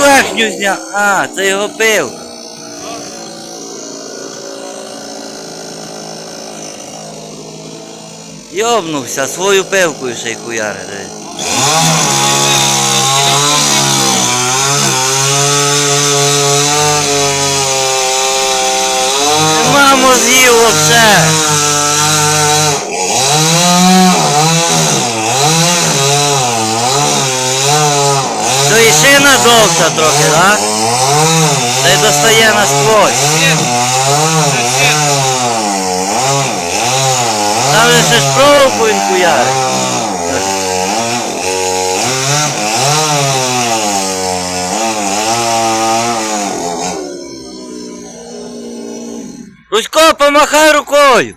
нижню зняв. А, це його пилка. Йобнувся, свою пилкою ще й хуяри. Нема мозгів вообще. Шина трохи, так? Та й достає насквозь. Там же ще ж проволоку він. Русько, помахай рукою.